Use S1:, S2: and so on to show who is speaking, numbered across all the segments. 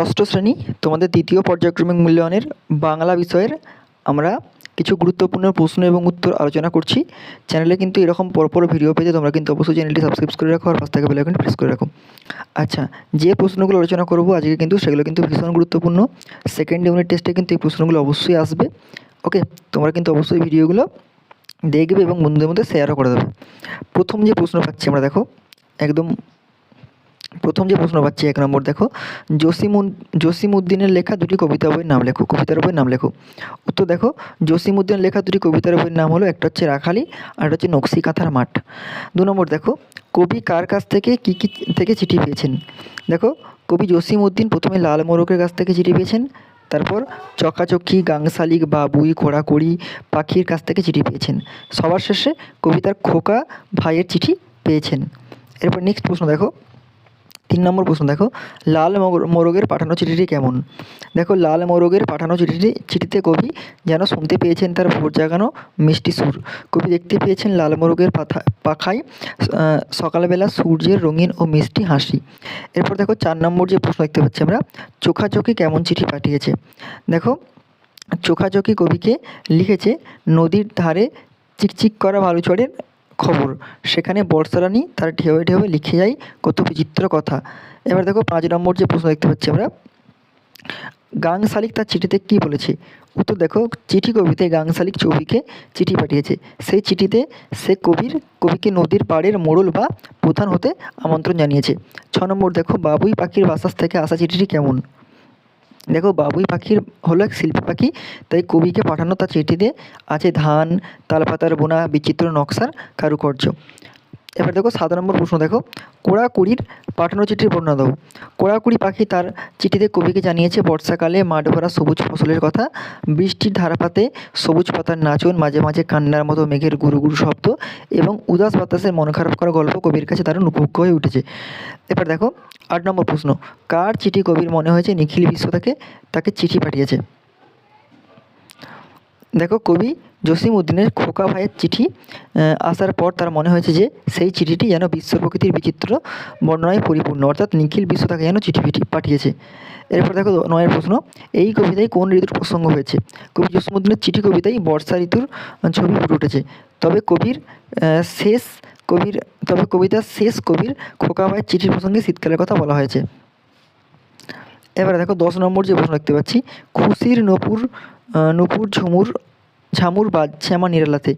S1: ষষ্ঠ শ্রেণি তোমাদের দ্বিতীয় পর্যায়ক্রমিক মূল্যায়নের বাংলা বিষয়ের আমরা কিছু গুরুত্বপূর্ণ প্রশ্ন এবং উত্তর আলোচনা করছি। চ্যানেলে কিন্তু এরকম পরপর ভিডিও পেতে তোমরা কিন্তু অবশ্যই চ্যানেলটি সাবস্ক্রাইব করে রাখো আর পাশ থেকে বেলাইকন প্রেস করে রাখো। আচ্ছা যে প্রশ্নগুলো আলোচনা করব আজকে কিন্তু সেগুলো কিন্তু ভীষণ গুরুত্বপূর্ণ। সেকেন্ড ইউনিট টেস্টে কিন্তু এই প্রশ্নগুলো অবশ্যই আসবে। ওকে, তোমরা কিন্তু অবশ্যই ভিডিওগুলো দেখবে এবং বন্ধুদের মধ্যে শেয়ারও করে দেবে। প্রথম যে প্রশ্ন পাচ্ছি আমরা, দেখো, একদম প্রথম যে প্রশ্ন পাচ্ছি, এক নম্বর দেখো জসিমুন জসিমউদ্দিনের লেখা দুটি কবিতা বইয়ের নাম লেখো, কবিতার বইয়ের নাম লেখো। উত্তর দেখো জসিমউদ্দিনের লেখা দুটি কবিতার বইয়ের নাম হলো, একটা হচ্ছে রাখালি আর একটা হচ্ছে নকশি কাঁথার মাঠ। দু নম্বর দেখো, কবি কার কাছ থেকে কী কী থেকে চিঠি পেয়েছেন? দেখো, কবি জসিমউদ্দিন প্রথমে লাল মোরকের কাছ থেকে চিঠি পেয়েছেন, তারপর চকাচকি, গাংশালিক, বাবুই, খোড়াখড়ি, পাখির কাছ থেকে চিঠি পেয়েছেন। সবার শেষে কবিতার খোকা ভাইয়ের চিঠি পেয়েছেন। এরপর নেক্সট প্রশ্ন দেখো তিন নম্বর প্রশ্ন, দেখো, লাল মোর- মোরগের পাঠানো চিঠিটি কেমন? দেখো, লাল মোরগের পাঠানো চিঠিটি, চিঠিতে কবি যেন শুনতে পেয়েছেন তার ভোর জাগানো মিষ্টি সুর। কবি দেখতে পেয়েছেন লাল মোরগের পাথা, পাখায় সকালবেলা সূর্যের রঙিন ও মিষ্টি হাসি। এরপর দেখো, চার নম্বর যে প্রশ্ন দেখতে পাচ্ছি আমরা, চোখাচোখি কেমন চিঠি পাঠিয়েছে? দেখো, চোখাচোখি কবিকে লিখেছে, নদীর ধারে চিকচিক করা বালুচরের খবর। সেখানে বর্ষারানী তার ঢেউয়ে ঢেউয়ে লিখে যায় কত বিচিত্র কথা। এবার দেখো পাঁচ নম্বর যে প্রশ্ন দেখতে পাচ্ছি আমরা। গাং শালিক তার চিঠিতে কী বলেছে? উত্তর দেখো, চিঠি কবিতে গাং শালিক ছবিকে চিঠি পাঠিয়েছে। সেই চিঠিতে সে কবির, কবিকে নদীর পাড়ের মোড়ল বা প্রধান হতে আমন্ত্রণ জানিয়েছে। ছ নম্বর দেখো, বাবুই পাখির বাসাস থেকে আসা চিঠিটি কেমন? দেখো বাবুই পাখির হলো এক শিল্পী পাখি, তাই কবিকে পাঠানো তার চিঠিতে আছে ধান, তালপাতার বোনা, বিচিত্র নকশার কারুকার্য। এবার দেখো সাত নম্বর প্রশ্ন দেখো। কোড়াকুড়ির পাঠানো চিঠির বর্ণনা দাও। কোড়াকুড়ি পাখি তার চিঠিতে কবিকে জানিয়েছে, বর্ষাকালে মাঠ ভরা সবুজ ফসলের কথা। বৃষ্টির ধারাপাতে সবুজ পাতার নাচন, মাঝে মাঝে কান্নার মতো মেঘের গুরু গুরু শব্দ এবং উদাস বাতাসের মন খারাপ করা গল্প কবির কাছে দারুণ উপভোগ্য হয়ে উঠেছে। এবার দেখো, আট নম্বর প্রশ্ন, কার চিঠি কবির মনে হয়েছে নিখিল বিশ্ব তাকে তাকে চিঠি পাঠিয়েছে। দেখো কবি জসিম উদ্দিনের খোকা ভাইয়ের চিঠি আসার পর তার মনে হয়েছে যে সেই চিঠিটি যেন বিশ্ব প্রকৃতির বিচিত্র বর্ণনায় পরিপূর্ণ। অর্থাৎ নিখিল বিশ্ব তাকে যেন চিঠি পিঠি পাঠিয়েছে। এরপর দেখো নয়ের প্রশ্ন, এই কবিতায় কোন ঋতুর প্রসঙ্গ হয়েছে? কবি জসিমউদ্দিনের চিঠি কবিতায় বর্ষা ঋতুর ছবি ফুটে উঠেছে। তবে কবির শেষ কবির, তবে কবিতার শেষ কবির খোকা ভাইয়ের চিঠির প্রসঙ্গে শীতকালের কথা বলা হয়েছে। এবারে দেখো দশ নম্বর যে প্রশ্ন দেখতে পাচ্ছি, খুশির নপুর নপুর, ঝুমুর, ঝামুর বাজছে আমার নিরালাতে।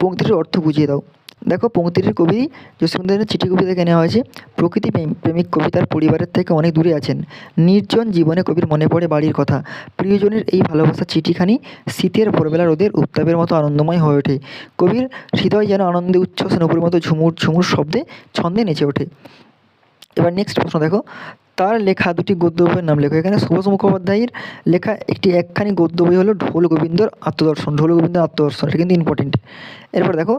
S1: পংক্তিটির অর্থ বুঝিয়ে দাও। দেখো পংক্তিটির কবি জসীমুদ্দিনের চিঠি কবি থেকে নেওয়া হয়েছে, প্রকৃতি প্রেম- প্রেমিক কবি তার পরিবারের থেকে অনেক দূরে আছেন। নির্জন জীবনে কবির মনে পড়ে বাড়ির কথা। প্রিয়জনের এই ভালোবাসা চিঠিখানি শীতের ভোরবেলা রোদের উত্তাপের মতো আনন্দময় হয়ে ওঠে। কবির হৃদয় যেন আনন্দে উচ্ছ্বাস নপুরের মতো ঝুমুর ঝুমুর শব্দে ছন্দে নেচে ওঠে। এবার নেক্সট প্রশ্ন দেখো। তার লেখা দুটি গদ্য বইয়ের নাম লেখো। এখানে সুভাষ মুখোপাধ্যায়ের লেখা একটি একখানি গদ্য বই হলো ঢোল গোবিন্দর আত্মদর্শন। ঢোল গোবিন্দর আত্মদর্শন, এটা কিন্তু ইম্পর্টেন্ট এরপর দেখো,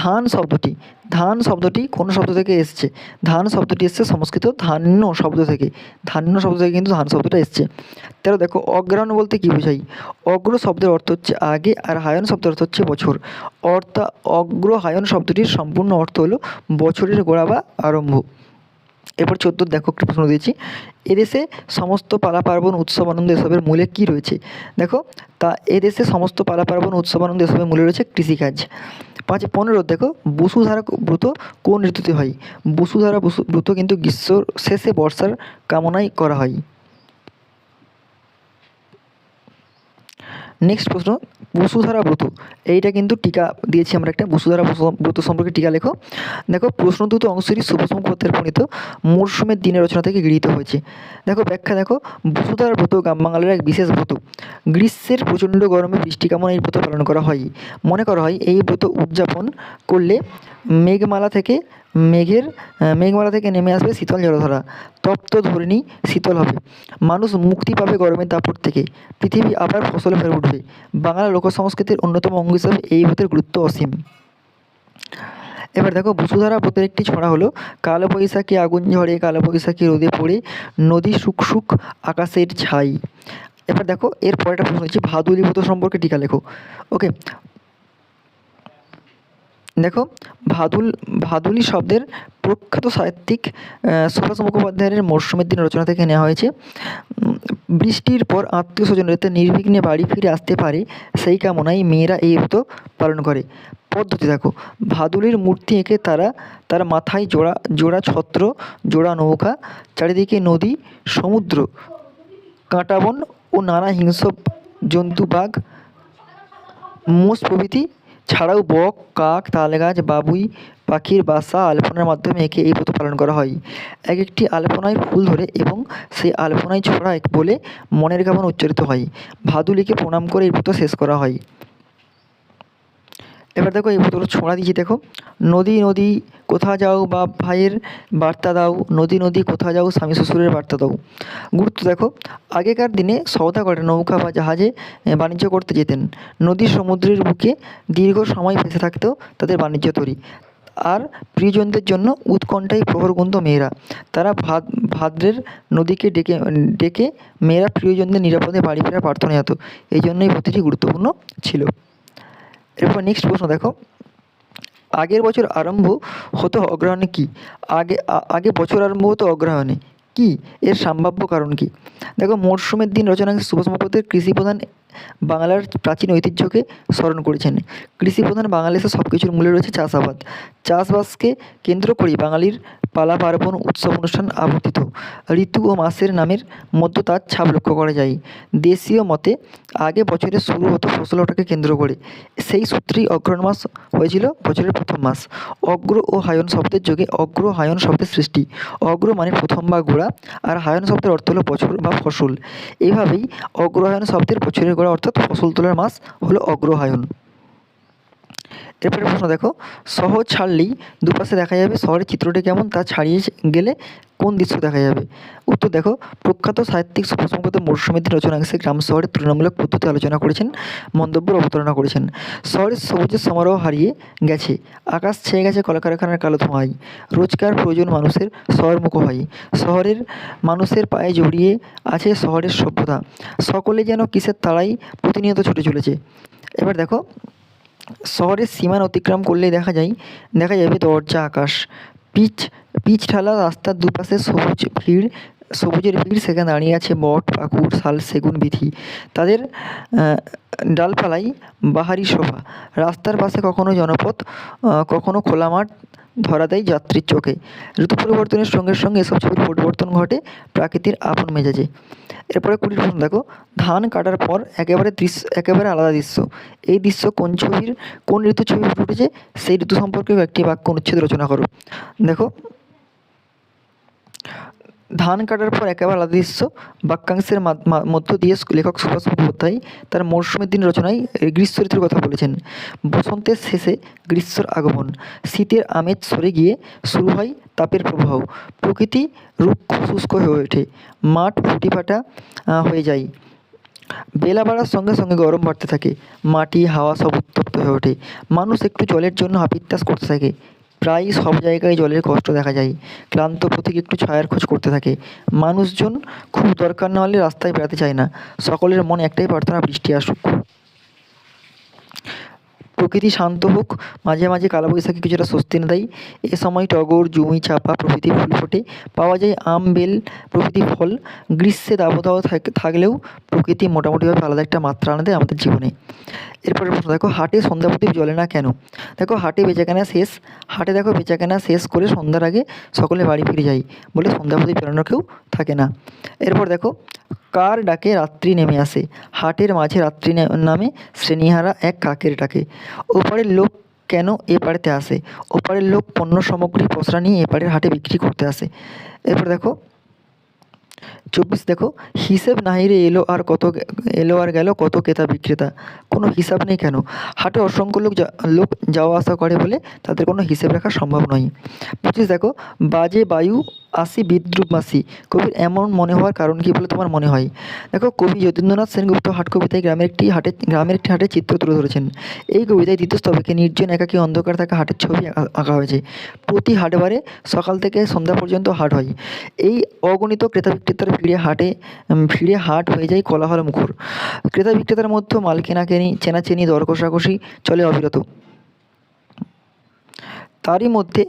S1: ধান শব্দটি। ধান শব্দটি কোন শব্দ থেকে এসছে? ধান শব্দটি এসছে সংস্কৃত ধান্য শব্দ থেকে। ধান্য শব্দ থেকে কিন্তু ধান শব্দটা এসছে। তেরো দেখো অগ্রহণ বলতে কী বোঝাই অগ্র শব্দের অর্থ হচ্ছে আগে আর হায়ন শব্দের অর্থ হচ্ছে বছর। অর্থাৎ অগ্রহায়ণ শব্দটির সম্পূর্ণ অর্থ হলো বছরের গোড়া বা আরম্ভ। এরপর চোদ্দ দেখো একটা প্রশ্ন দিয়েছি। এদেশে সমস্ত পালা পার্বণ উৎসব আনন্দ এসবের মূলে কি রয়েছে? দেখো, তা এদেশে সমস্ত পালা পার্বণ উৎসব আনন্দ এসবের মূলে রয়েছে কৃষিকাজ। পাঁচ, পনেরো, দেখো বসুধারা ব্রত কোন ঋতুতে হয়? বসুধারা বসু ব্রত কিন্তু গ্রীষ্মর শেষে বর্ষার কামনাই করা হয়। নেক্সট প্রশ্ন, বসুধারা ব্রত এইটা কিন্তু টিকা দিয়েছি আমরা একটা, বসুধারা ব্রত- সম্পর্কে টিকা লেখো। দেখো, প্রশ্ন দুটো অংশটি সুভাষ মুখোপাধ্যায়ের প্রণীত মরশুমের দিনের রচনা থেকে গৃহীত হয়েছে। দেখো, ব্যাখ্যা দেখো, বসুধারা ব্রত বাঙালির এক বিশেষ ব্রত গ্রীষ্মের প্রচণ্ড গরমে বৃষ্টি কামনা এই ব্রত পালন করা হয়? মনে করা হয়, এই ব্রত উদযাপন করলে মেঘমালা থেকে মেঘের মেঘমালা থেকে নেমে আসবে শীতল জলধারা। তপ্ত ধরণী শীতল হবে। মানুষ মুক্তি পাবে গরমের দাপট থেকে। পৃথিবী আবার ফসলে ভরে উঠবে বাংলা লোক সংস্কৃতির অন্যতম অঙ্গ হিসাবে এই ব্রতের গুরুত্ব অসীম। এবার দেখো, বসুধারা ব্রতের একটি ছড়া হলো, কালো বৈশাখী আগুন ঝরে, কালো বৈশাখী রোদে পড়ে, নদী সুখ সুখ, আকাশের ছাই। এবার দেখো, এর পরেরটা প্রশ্ন হচ্ছে, ভাদুলি ব্রত সম্পর্কে টিকা লেখো। ওকে, দেখো, ভাদুল, ভাদুলি শব্দের প্রখ্যাত সাহিত্যিক সুভাষ মুখোপাধ্যায়ের মরশুমের দিন রচনা থেকে নেওয়া হয়েছে। বৃষ্টির পর আত্মীয় স্বজন যাতে নির্বিঘ্নে বাড়ি ফিরে আসতে পারে সেই কামনায় মেয়েরা এই ব্রত পালন করে। পদ্ধতি দেখো, ভাদুলির মূর্তি এঁকে তারা তার মাথায় জোড়া জোড়া ছত্র, জোড়া নৌকা, চারিদিকে নদী, সমুদ্র, কাঁটাবন ও নানা হিংস্র জন্তু বাঘ, মোষ প্রভৃতি, ছাড়াও বক, কাক তালগাছ বাবুই পাখির বাসা আলপনার মাধ্যমে একে এই ব্রত পালন করা হয়। এক একটি আলপনায় ফুল ধরে এবং সেই আলপনায় ছড়ায় বলে মনের কামনা উচ্চারিত হয়। ভাদুলিকে প্রণাম করে এই ব্রত শেষ করা হয়। এবার দেখো এই ব্রতটা ছোঁড়া দিয়েছি, দেখো। নদী নদী, কোথা যাও বা ভাইয়ের বার্তা দাও। নদী নদী, কোথা যাও স্বামী শ্বশুরের বার্তা দাও। গুরুত্ব দেখো, আগেকার দিনে সওদাগরে নৌকা বা জাহাজে বাণিজ্য করতে যেতেন। নদী সমুদ্রের বুকে দীর্ঘ সময় ভেসে থাকতেও তাদের বাণিজ্য তৈরি। আর প্রিয়জনদের জন্য উৎকণ্ঠায় প্রহরগুন্ত মেয়েরা। তারা ভাদ, ভাদ্রের নদীকে ডেকে ডেকে মেয়েরা প্রিয়জনদের নিরাপদে বাড়ি ফেরার প্রার্থনা হতো এই জন্যই প্রতিটি গুরুত্বপূর্ণ ছিল। এরপর নেক্সট প্রশ্ন দেখো। আগের বছর আরম্ভ হতো অগ্রহণে কি? আগে আগে বছর আরম্ভ হতো অগ্রহায়ণে। কী? এর সম্ভাব্য কারণ কি? দেখো, মরশুমের দিন রচনা সুভাষ মুখোপাধ্যায় কৃষি প্রধান বাংলার প্রাচীন ঐতিহ্যকে স্মরণ করেছেন। কৃষিপ্রধান প্রধান বাংলাদেশে সব কিছুর মূলে রয়েছে চাষাবাদ। চাষবাসকে কেন্দ্র করেই বাঙালির পালা পার্বণ উৎসব অনুষ্ঠান আবর্তিত। ঋতু ও মাসের নামের মধ্যে তার ছাপ লক্ষ্য করা যায়। দেশীয় মতে, আগে বছরের শুরু হতো ফসল ওঠাকে কেন্দ্র করে। সেই সূত্রেই অগ্রহায়ণ মাস হয়েছিল বছরের প্রথম মাস। অগ্র ও হায়ন শব্দের যোগে অগ্র হায়ন শব্দের সৃষ্টি। অগ্র মানে প্রথম বা গোড়া, আর হায়ন শব্দের অর্থ হলো বছর বা ফসল। এভাবেই অগ্রহায়ণ শব্দের বছরের গোড়া অর্থাৎ ফসল তোলার মাস হলো অগ্রহায়ণ এরপরে প্রশ্ন দেখো শহর ছাড়লেই দুপাশে দেখা যাবে শহরের চিত্রটি কেমন তা ছাড়িয়ে গেলে কোন দৃশ্য দেখা যাবে? উত্তর দেখো, প্রখ্যাত সাহিত্যিক সুপ্রসঙ্গত মরশুমিদ্দিন রচনাংশে গ্রাম শহরের তুলনামূলক পদ্ধতি আলোচনা করেছেন মন্তব্য অবতারণা করেছেন। শহরের সবুজের সমারোহ হারিয়ে গেছে, আকাশ ছেয়ে গেছে কলকারখানার কালো ধোঁয়ায়, রোজকার প্রয়োজন মানুষের শহরমুখ হয়, শহরের মানুষের পায়ে জড়িয়ে আছে শহরের সভ্যতা, সকলে যেন কিসের তাড়াই প্রতিনিয়ত ছুটে চলেছে। এবার দেখো শহরের সীমান অতিক্রম করলেই দেখা যায়, দেখা যাবে দরজা, আকাশ। পিচ পিচ ঢালা রাস্তার দুপাশে সবুজ ভিড় সবুজের ভিড় সেখানে দাঁড়িয়ে আছে বট পাকুড়, শাল, সেগুন বিথি তাদের ডালপালাই বাহারি শোভা। রাস্তার পাশে কখনো জনপথ কখনো খোলা মাঠ ধরা দেয় যাত্রীর চোখে। ঋতু পরিবর্তনের সঙ্গে সঙ্গে এসব ছবির পরিবর্তন ঘটে প্রাকৃতির আপন মেজাজে। এরপরে কুড়ির প্রশ্ন দেখো। ধান কাটার পর একেবারে দৃশ্য, একেবারে আলাদা দৃশ্য। এই দৃশ্য কোন ছবির, কোন ঋতু ছবি ফুটেছে, সেই ঋতু সম্পর্কেও একটি বাক্য অনুচ্ছেদ রচনা করো। দেখো ধান কাটার পর একেবারে আলাদা দৃশ্য। বাক্যাংশের মধ্য দিয়ে লেখক সুভাষ মুখোপাধ্যায় তার মরশুমের দিন রচনায় গ্রীষ্ম ঋতুর কথা বলেছেন। বসন্তের শেষে গ্রীষ্মর আগমন, শীতের আমেজ সরে গিয়ে শুরু হয় তাপের প্রবাহ। প্রকৃতি রুক্ষ শুষ্ক হয়ে ওঠে, মাঠ ফুটি ফাটা হয়ে যায়। বেলা বাড়ার সঙ্গে সঙ্গে গরম বাড়তে থাকে, মাটি, হাওয়া সব উত্তপ্ত হয়ে ওঠে। মানুষ একটু জলের জন্য হাপিত্তাস করতে থাকে। প্রায় সব জায়গায় জলের কষ্ট দেখা যায়। ক্লান্ত পথিক একটু ছায়ার খোঁজ করতে থাকে। মানুষজন খুব দরকার না হলে রাস্তায় বেড়াতে চায় না। সকলের মনে একটাই প্রার্থনা, বৃষ্টি আসুক। প্রকৃতি শান্ত হোক, মাঝে মাঝে কালবৈশাখী কিছুটা স্বস্তি এনে দেয়। এ সময় টগর জুঁই চাপা প্রভৃতি ফুল ফোটে। পাওয়া যায় আম, বেল প্রভৃতি ফল। গ্রীষ্মে দাবদাহ থাক- থাকলেও প্রকৃতি মোটামুটিভাবে আলাদা একটা মাত্রা আনে দেয় আমাদের জীবনে। এরপরে প্রশ্ন, দেখো, হাটে সন্ধ্যা প্রদীপ জ্বলে না কেন? দেখো, হাটে বেচাকেনা শেষ। হাটে দেখো বেচাকেনা শেষ করে সন্ধ্যার আগে সকলে বাড়ি ফিরে যায় বলে সন্ধ্যা প্রদীপ কেউ থাকে না। এরপর দেখো কার ডাকে রাত্রি নেমে আসে? হাটের মাঝে রাত্রি নামে শ্রেণীহারা এক কাকের ডাকে। ওপারের লোক কেন এ পাড়েতে আসে? ওপারের লোক পণ্য সামগ্রী, পসরা নিয়ে এপারের হাটে বিক্রি করতে আসে। এরপর দেখো, চব্বিশ দেখো, হিসেব নাহিরে এলো আর কত এলো আর গেল কত ক্রেতা বিক্রেতা। কোনো হিসাব নেই কেন? হাটে অসংখ্য লোক লোক যাওয়া আসা করে বলে তাদের কোনো হিসেব রাখা সম্ভব নয়। পঁচিশ দেখো, বাজে বায়ু আসি বিদ্রুপ মাসি। কবির এমন মনে হওয়ার কারণ কী বলে তোমার মনে হয়? দেখো, কবি যতীন্দ্রনাথ সেনগুপ্ত হাট কবিতায় গ্রামের একটি হাটে, গ্রামের একটি হাটের চিত্র তুলে ধরেছেন। এই কবিতায় দ্বিতীয় স্তবকে নির্জন একাকী অন্ধকার থাকা হাটের ছবি আঁকা- হয়েছে। প্রতি হাটবারে সকাল থেকে সন্ধ্যা পর্যন্ত হাট হয়। এই অগণিত ক্রেতা বিক্রেতার ভিড়ে হাটে ভিড়ে হাট হয়ে যায় কোলাহল মুখর। ক্রেতা বিক্রেতার মধ্যে মাল কেনাকেনি চেনাচেনি দর কষাকষি চলে অবিরত। তারই মধ্যে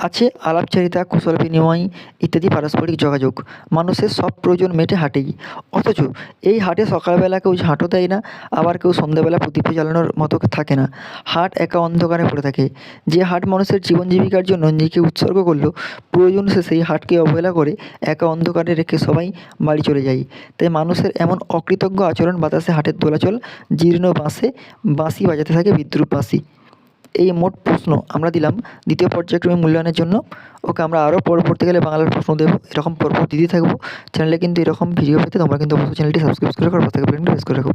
S1: আছে আলাপচারিতা, কুশল বিনিময় ইত্যাদি পারস্পরিক যোগাযোগ। মানুষের সব প্রয়োজন মেটে হাটেই। অথচ এই হাটে সকালবেলা কেউ ঝাঁটও দেয় না, আবার কেউ সন্ধ্যাবেলা প্রদীপ জ্বালানোর মতো থাকে না। হাট একা অন্ধকারে পড়ে থাকে। যে হাট মানুষের জীবন জীবিকার জন্য নিজেকে উৎসর্গ করল, প্রয়োজন শেষে এই হাটকে অবহেলা করে একা অন্ধকারে রেখে সবাই বাড়ি চলে যায়। তাই মানুষের এমন অকৃতজ্ঞ আচরণ বাতাসে হাটের দোলাচল, জীর্ণ বাঁশে বাঁশি বাজাতে থাকে বিদ্রুপ বাঁশি এই মোট প্রশ্ন আমরা দিলাম দ্বিতীয় পর্যায়ক্রমে মূল্যায়নের জন্য। ওকে, আমরা আরও পরবর্তীকালে বাংলার প্রশ্ন দেবো। এরকম পরপর দিতে থাকব। চ্যানেলে কিন্তু এরকম ভিডিও পেতে তোমরা কিন্তু অবশ্যই চ্যানেলটি সাবস্ক্রাইব করে রাখো আর পাশে থাকা বেল আইকনটি প্রেস করে রাখো।